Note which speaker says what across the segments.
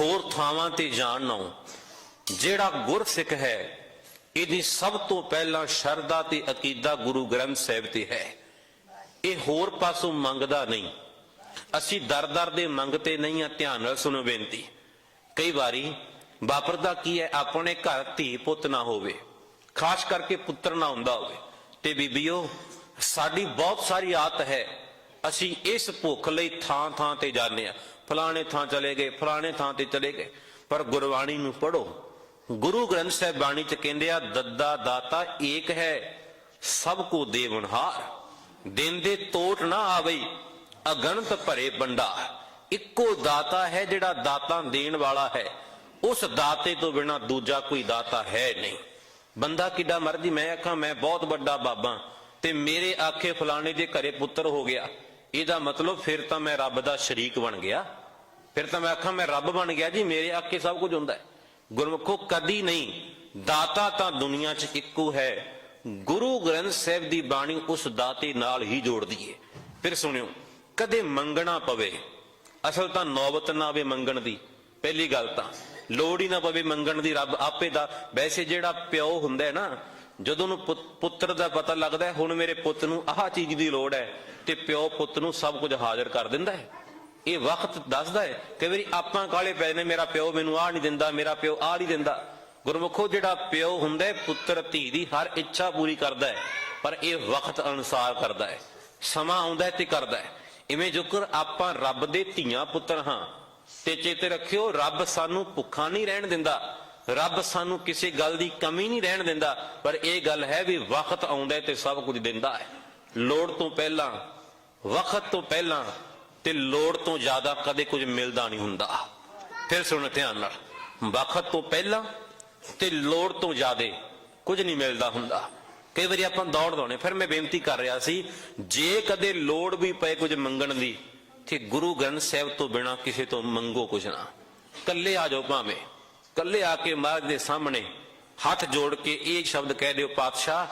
Speaker 1: ਹੋਰ ਥਾਵਾਂ ਤੇ ਜਾਣ ਨਾਲੋਂ ਜਿਹੜਾ ਗੁਰਸਿੱਖ ਹੈ, ਇਹਦੀ ਸਭ ਤੋਂ ਪਹਿਲਾਂ ਸ਼ਰਧਾ ਤੇ ਅਕੀਦਾ ਗੁਰੂ ਗ੍ਰੰਥ ਸਾਹਿਬ ਤੇ ਹੈ। ਇਹ ਹੋਰ ਪਾਸੋਂ ਮੰਗਦਾ ਨਹੀਂ। ਅਸੀਂ ਦਰ-ਦਰ ਦੇ ਮੰਗਤੇ ਨਹੀਂ ਆ ਧਿਆਨ ਨਾਲ ਸੁਣੋ ਬੇਨਤੀ। ਕਈ ਵਾਰੀ ਵਾਪਰਦਾ ਕੀ ਹੈ, ਆਪਣੇ ਘਰ ਧੀ ਪੁੱਤ ਨਾ ਹੋਵੇ, ਖਾਸ ਕਰਕੇ ਪੁੱਤਰ ਨਾ ਹੁੰਦਾ ਹੋਵੇ। ਤੇ ਬੀਬੀਓ, ਸਾਡੀ ਬਹੁਤ ਸਾਰੀ ਆਤ ਹੈ। ਅਸੀਂ ਇਸ ਭੁੱਖ ਲਈ ਥਾਂ ਥਾਂ ਤੇ ਜਾਂਦੇ ਆ ਫਲਾਣੇ ਥਾਂ ਚਲੇ ਗਏ, ਫਲਾਣੇ ਥਾਂ ਤੇ ਚਲੇ ਗਏ। ਪਰ ਗੁਰਬਾਣੀ ਨੂੰ ਪੜੋ ਗੁਰੂ ਗ੍ਰੰਥ ਸਾਹਿਬ ਬਾਣੀ ਚ ਕਹਿੰਦੇ ਆ, ਦੱਦਾ ਦਾਤਾ ਏਕ ਹੈ, ਸਭ ਕੋ ਦੇਵਨਹਾਰ ਦਿਨ ਤੋਟ ਨਾ ਆਵਈ ਅਗਣਤ ਭਰੇ ਭੰਡਾਰ। ਇੱਕੋ ਦਾਤਾ ਹੈ ਜਿਹੜਾ ਦਾਤਾਂ ਦੇਣ ਵਾਲਾ ਹੈ। ਉਸ ਦਾਤੇ ਤੋਂ ਬਿਨਾ ਦੂਜਾ ਕੋਈ ਦਾਤਾ ਹੈ ਨਹੀਂ। ਬੰਦਾ ਕਿੱਡਾ ਮਰਜ਼ੀ, ਮੈਂ ਆਖਾਂ, ਮੈਂ ਬਹੁਤ ਵੱਡਾ ਬਾਬਾ। ਤੇ ਮੇਰੇ ਆਖੇ ਫਲਾਣੇ ਦੇ ਘਰੇ ਪੁੱਤਰ ਹੋ ਗਿਆ। ਇਹਦਾ ਮਤਲਬ ਫਿਰ ਤਾਂ ਮੈਂ ਰੱਬ ਦਾ ਸ਼ਰੀਕ ਬਣ ਗਿਆ। ਫਿਰ ਤਾਂ ਮੈਂ ਆਖਾਂ, ਮੈਂ ਰੱਬ ਬਣ ਗਿਆ ਜੀ, ਮੇਰੇ ਆਖੇ ਸਭ ਕੁਝ ਹੁੰਦਾ ਹੈ। ਗੁਰਮੁਖੋ, ਕਦੀ ਨਹੀਂ। ਦਾਤਾ ਤਾਂ ਦੁਨੀਆ 'ਚ ਇੱਕੋ ਹੈ। ਗੁਰੂ ਗ੍ਰੰਥ ਸਾਹਿਬ ਦੀ ਬਾਣੀ ਉਸ ਦਾਤੇ ਨਾਲ ਹੀ ਜੋੜਦੀ ਏ। ਫਿਰ ਸੁਣਿਓ, ਕਦੇ ਮੰਗਣਾ ਪਵੇ, ਅਸਲ ਤਾਂ ਨੌਬਤ ਨਾ ਆਵੇ ਮੰਗਣ ਦੀ। ਪਹਿਲੀ ਗੱਲ ਤਾਂ, ਲੋੜ ਹੀ ਨਾ ਪਵੇ ਮੰਗਣ ਦੀ, ਰੱਬ ਆਪੇ ਦਾ। ਵੈਸੇ ਜਿਹੜਾ ਪਿਓ ਹੁੰਦਾ ਹੈ ਨਾ ਜਦੋਂ ਨੂੰ ਪੁੱਤਰ ਦਾ ਪਤਾ ਲੱਗਦਾ ਹੁਣ ਮੇਰੇ ਪੁੱਤ ਨੂੰ ਆਹ ਚੀਜ਼ ਦੀ ਲੋੜ ਹੈ ਤੇ ਪਿਓ ਪੁੱਤ ਨੂੰ ਸਭ ਕੁਝ ਹਾਜ਼ਰ ਕਰ ਦਿੰਦਾ ਹੈ। ਇਹ ਵਕਤ ਦੱਸਦਾ ਹੈ ਕਈ ਵਾਰੀ ਆਪਾਂ ਕਾਲੇ ਪੈ ਨੇ ਮੇਰਾ ਪਿਓ ਮੈਨੂੰ ਆਹ ਨਹੀਂ ਦਿੰਦਾ, ਮੇਰਾ ਪਿਓ ਆਹ ਨਹੀਂ ਦਿੰਦਾ। ਗੁਰਮੁਖੋ, ਜਿਹੜਾ ਪਿਓ ਹੁੰਦਾ ਪੁੱਤਰ, ਧੀ ਦੀ ਹਰ ਇੱਛਾ ਪੂਰੀ ਕਰਦਾ ਹੈ, ਪਰ ਇਹ ਵਕਤ ਅਨੁਸਾਰ ਕਰਦਾ ਹੈ, ਸਮਾਂ ਆਉਂਦਾ ਹੈ ਤੇ ਕਰਦਾ ਹੈ। ਇਵੇਂ ਜੁਕਰ ਆਪਾਂ ਰੱਬ ਦੇ ਧੀਆਂ ਪੁੱਤਰ ਹਾਂ, ਤੇ ਚੇਤੇ ਰੱਖਿਓ, ਰੱਬ ਸਾਨੂੰ ਭੁੱਖਾ ਨਹੀਂ ਰਹਿਣ ਦਿੰਦਾ। ਰੱਬ ਸਾਨੂੰ ਕਿਸੇ ਗੱਲ ਦੀ ਕਮੀ ਨਹੀਂ ਰਹਿਣ ਦਿੰਦਾ, ਪਰ ਇਹ ਗੱਲ ਹੈ ਵੀ ਵਕਤ ਆਉਂਦਾ ਤੇ ਸਭ ਕੁਝ ਦਿੰਦਾ ਹੈ। ਲੋੜ ਤੋਂ ਪਹਿਲਾਂ, ਵਕਤ ਤੋਂ ਪਹਿਲਾਂ ਤੇ ਲੋੜ ਤੋਂ ਜ਼ਿਆਦਾ ਕਦੇ ਕੁਝ ਮਿਲਦਾ ਨਹੀਂ ਹੁੰਦਾ। ਫਿਰ ਸੁਣ ਧਿਆਨ ਨਾਲ, ਵਕਤ ਤੋਂ ਪਹਿਲਾਂ ਤੇ ਲੋੜ ਤੋਂ ਜ਼ਿਆਦਾ ਕੁਝ ਨਹੀਂ ਮਿਲਦਾ ਹੁੰਦਾ। ਕਈ ਵਾਰੀ ਆਪਾਂ ਦੌੜ ਦੌਣੇ ਫਿਰ ਮੈਂ ਬੇਨਤੀ ਕਰ ਰਿਹਾ ਸੀ, ਜੇ ਕਦੇ ਲੋੜ ਵੀ ਪਏ ਕੁਝ ਮੰਗਣ ਦੀ, ਤੇ ਗੁਰੂ ਗ੍ਰੰਥ ਸਾਹਿਬ ਤੋਂ ਬਿਨਾ ਕਿਸੇ ਤੋਂ ਮੰਗੋ ਕੁਝ ਨਾ। ਕੱਲੇ ਆ ਜਾਓ ਭਾਵੇਂ। ਕੱਲੇ ਆ ਕੇ ਮਹਾਰਾਜ ਦੇ ਸਾਹਮਣੇ ਹੱਥ ਜੋੜ ਕੇ ਇਹ ਸ਼ਬਦ ਕਹਿ ਦਿਓ, ਪਾਤਸ਼ਾਹ,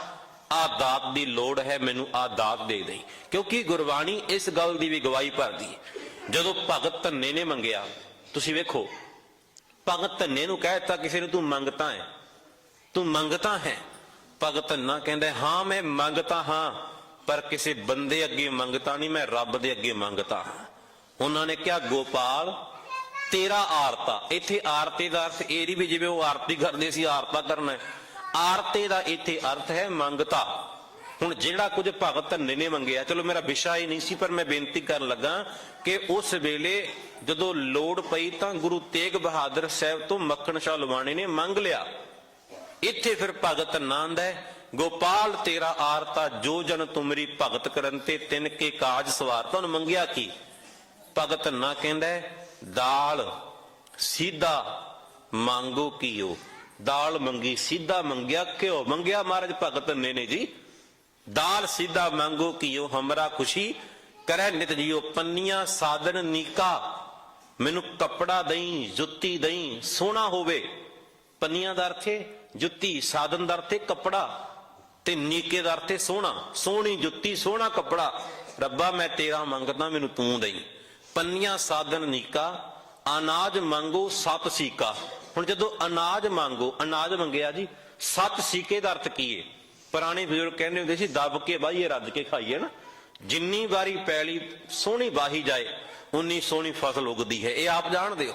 Speaker 1: ਆ ਦਾਤ ਦੀ ਲੋੜ ਹੈ, ਮੈਨੂੰ ਆ ਦਾਤ ਦੇ ਦੇਈ। ਕਿਉਂਕਿ ਗੁਰਬਾਣੀ ਇਸ ਗੱਲ ਦੀ ਵੀ ਗਵਾਹੀ ਭਰਦੀ ਹੈ। ਜਦੋਂ ਭਗਤ ਧੰਨੇ ਨੇ ਮੰਗਿਆ, ਤੁਸੀਂ ਵੇਖੋ, ਭਗਤ ਧੰਨੇ ਨੂੰ ਕਹਿ ਦਿੱਤਾ ਕਿਸੇ ਨੂੰ, ਤੂੰ ਮੰਗਤਾ ਹੈ, ਤੂੰ ਮੰਗਤਾ ਹੈ। ਭਗਤ ਧੰਨਾ ਕਹਿੰਦਾ, ਹਾਂ, ਮੈਂ ਮੰਗਤਾ ਹਾਂ, ਪਰ ਕਿਸੇ ਬੰਦੇ ਅੱਗੇ ਮੰਗਤਾ ਨਹੀਂ, ਮੈਂ ਰੱਬ ਦੇ ਅੱਗੇ ਮੰਗਤਾ ਹਾਂ। ਉਹਨਾਂ ਨੇ ਕਿਹਾ, ਗੋਪਾਲ ਤੇਰਾ ਆਰਤਾ। ਇੱਥੇ ਆਰਤੇ ਦਾ ਅਰਥ ਇਹ ਨਹੀਂ ਵੀ ਜਿਵੇਂ ਉਹ ਆਰਤੀ ਕਰਦੇ ਸੀ, ਆਰਤਾ ਕਰਨਾ ਆਰਤੇ ਦਾ ਇੱਥੇ ਅਰਥ ਹੈ ਮੰਗਤਾ। ਹੁਣ ਜਿਹੜਾ ਕੁਝ ਭਗਤ ਧੰਨੇ ਨੇ ਮੰਗਿਆ, ਚਲੋ ਮੇਰਾ ਵਿਸ਼ਾ ਹੀ ਨਹੀਂ ਸੀ, ਪਰ ਮੈਂ ਬੇਨਤੀ ਕਰਨ ਲੱਗਾ ਕਿ ਉਸ ਵੇਲੇ ਜਦੋਂ ਲੋੜ ਪਈ ਤਾਂ ਗੁਰੂ ਤੇਗ ਬਹਾਦਰ ਸਾਹਿਬ ਤੋਂ ਮੱਖਣ ਸ਼ਾਹ ਲਵਾਣੇ ਨੇ ਮੰਗ ਲਿਆ। ਇੱਥੇ ਫਿਰ ਭਗਤ ਆਨੰਦ ਹੈ, ਗੋਪਾਲ ਤੇਰਾ ਆਰਤਾ, ਜੋ ਜਨ ਤੁਮਰੀ ਭਗਤ ਕਰਨ ਤੇ ਤਿੰਨ ਕੇ ਕਾਜ ਸਵਾਰ। ਤੁਹਾਨੂੰ ਮੰਗਿਆ ਕੀ? ਭਗਤ ਨਾ ਕਹਿੰਦਾ ਦਾਲ ਸਿੱਧਾ ਮੰਗੋ ਕੀਓ। ਦਾਲ ਮੰਗੀ, ਸਿੱਧਾ ਮੰਗਿਆ ਘਿਓ ਮੰਗਿਆ ਮਹਾਰਾਜ ਭਗਤ ਨੇ ਨੇ ਜੀ। ਦਾਲ ਸਿੱਧਾ ਮੰਗੋ ਕੀਓ, ਹਮਰਾ ਖੁਸ਼ੀ। ਕਰੈ ਨਿਤ ਜੀਓ, ਪੰਨੀਆਂ ਸਾਧਨ ਨੀਕਾ। ਮੈਨੂੰ ਕੱਪੜਾ ਦਈ, ਜੁੱਤੀ ਦਈ, ਸੋਹਣਾ ਹੋਵੇ। ਪੰਨੀਆਂ ਦਾ ਅਰਥ ਹੈ ਜੁੱਤੀ ਸਾਧਨ ਦਾ ਅਰਥ ਕੱਪੜਾ। ਤੇ ਨੀਕੇ ਦਾ ਅਰਥ ਸੋਹਣਾ। ਸੋਹਣੀ ਜੁੱਤੀ, ਸੋਹਣਾ ਕੱਪੜਾ। ਰੱਬਾ, ਮੈਂ ਤੇਰਾ ਮੰਗਦਾ, ਮੈਨੂੰ ਤੂੰ ਦਈ। ਪੰਨੀਆਂ ਸਾਧਨ ਨੀਕਾ, ਅਨਾਜ ਮੰਗੋ ਸਤ ਸੀਕਾ। ਹੁਣ ਜਦੋਂ ਅਨਾਜ ਮੰਗੋ, ਅਨਾਜ ਮੰਗਿਆ ਜੀ ਸਤ ਸੀਕੇ ਦਾ ਅਰਥ ਕੀ ਹੈ ਪੁਰਾਣੇ ਬਜ਼ੁਰਗ ਕਹਿੰਦੇ ਹੁੰਦੇ ਸੀ, ਦੱਬ ਕੇ ਬਾਈਏ ਰੱਜ ਕੇ ਖਾਈਏ ਨਾ। ਜਿੰਨੀ ਵਾਰੀ ਪੈਲੀ ਸੋਹਣੀ ਵਾਹੀ ਜਾਏ, ਉਨੀ ਸੋਹਣੀ ਫਸਲ ਉਗਦੀ ਹੈ। ਇਹ ਆਪ ਜਾਣਦੇ ਹੋ?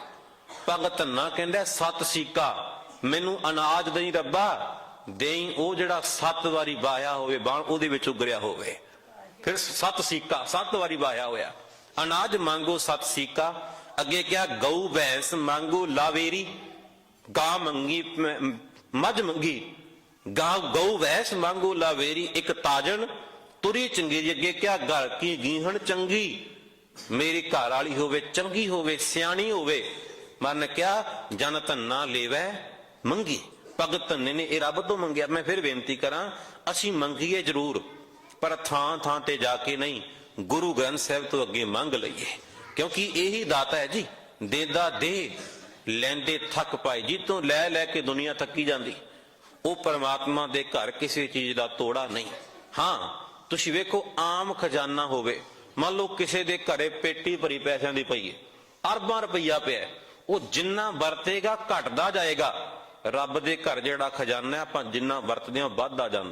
Speaker 1: ਭਗਤ ਨਾ ਕਹਿੰਦਾ, ਸਤ ਸੀਕਾ, ਮੈਨੂੰ ਅਨਾਜ ਦੇਈ ਰੱਬਾ, ਦੇਈ ਉਹ ਜਿਹੜਾ ਸੱਤ ਵਾਰੀ ਵਾਹਿਆ ਹੋਵੇ, ਬਾਣ ਉਹਦੇ ਵਿੱਚ ਉਗਰਿਆ ਹੋਵੇ। ਫਿਰ ਸਤ ਸੀਕਾ, ਸੱਤ ਵਾਰੀ ਵਾਹਿਆ ਹੋਇਆ। ਅਨਾਜ ਮੰਗੋ ਸਤ ਸੀਕਾ, ਅੱਗੇ ਕਿਹਾ ਗਊ, ਭੈਂਸ ਮੰਗੋ, ਲਾਵੇਰੀ, ਗਾਂ ਮੰਗੀ ਮੱਝ ਮੰਗੀ। ਗਾਂ, ਗਊ, ਭੈਂਸ ਮੰਗੋ, ਲਾਵੇਰੀ, ਇੱਕ ਤਾਜਣ, ਤੁਰੀ ਚੰਗੀ ਅੱਗੇ ਕਿਹਾ ਘਰ ਕੀ ਗੀਹਣ ਚੰਗੀ। ਮੇਰੀ ਘਰ ਵਾਲੀ ਹੋਵੇ, ਚੰਗੀ ਹੋਵੇ, ਸਿਆਣੀ ਹੋਵੇ। ਮਨ ਕਿਹਾ ਜਨ ਧੰਨਾ ਲੇਵੈ, ਮੰਗੀ। ਭਗਤ ਧੰਨੇ ਨੇ, ਇਹ ਰੱਬ ਤੋਂ ਮੰਗਿਆ। ਮੈਂ ਫਿਰ ਬੇਨਤੀ ਕਰਾਂ, ਅਸੀਂ ਮੰਗੀਏ ਜ਼ਰੂਰ, ਪਰ ਥਾਂ ਥਾਂ ਤੇ ਜਾ ਕੇ ਨਹੀਂ। ਗੁਰੂ ਗ੍ਰੰਥ ਸਾਹਿਬ ਤੋਂ ਅੱਗੇ ਮੰਗ ਲਈਏ। ਕਿਉਂਕਿ ਇਹੀ ਦਾਤਾ ਹੈ ਜੀ, ਦੇਦਾ ਦੇ ਲੈਂਦੇ ਥੱਕ ਪਾਏ ਜੀ ਤੋਂ ਲੈ ਲੈ ਕੇ ਦੁਨੀਆ ਥੱਕੀ ਜਾਂਦੀ, ਉਹ ਪਰਮਾਤਮਾ ਦੇ ਘਰ ਕਿਸੇ ਚੀਜ਼ ਦਾ ਤੋੜਾ ਨਹੀਂ। ਹਾਂ, ਤੁਸੀਂ ਵੇਖੋ, ਆਮ ਖਜ਼ਾਨਾ ਹੋਵੇ, ਮੰਨ ਲਓ ਕਿਸੇ ਦੇ ਘਰੇ ਪੇਟੀ ਭਰੀ ਪੈਸਿਆਂ ਦੀ ਪਈ ਹੈ, ਅਰਬਾਂ ਰੁਪਈਆ ਪਿਆ ਉਹ ਜਿੰਨਾ ਵਰਤੇਗਾ ਘਟਦਾ ਜਾਏਗਾ। ਰੱਬ ਦੇ ਘਰ ਜਿਹੜਾ ਖਜ਼ਾਨਾ ਆਪਾਂ ਜਿੰਨਾ ਵਰਤਦੇ ਹਾਂ ਵੱਧਦਾ ਜਾਂਦਾ।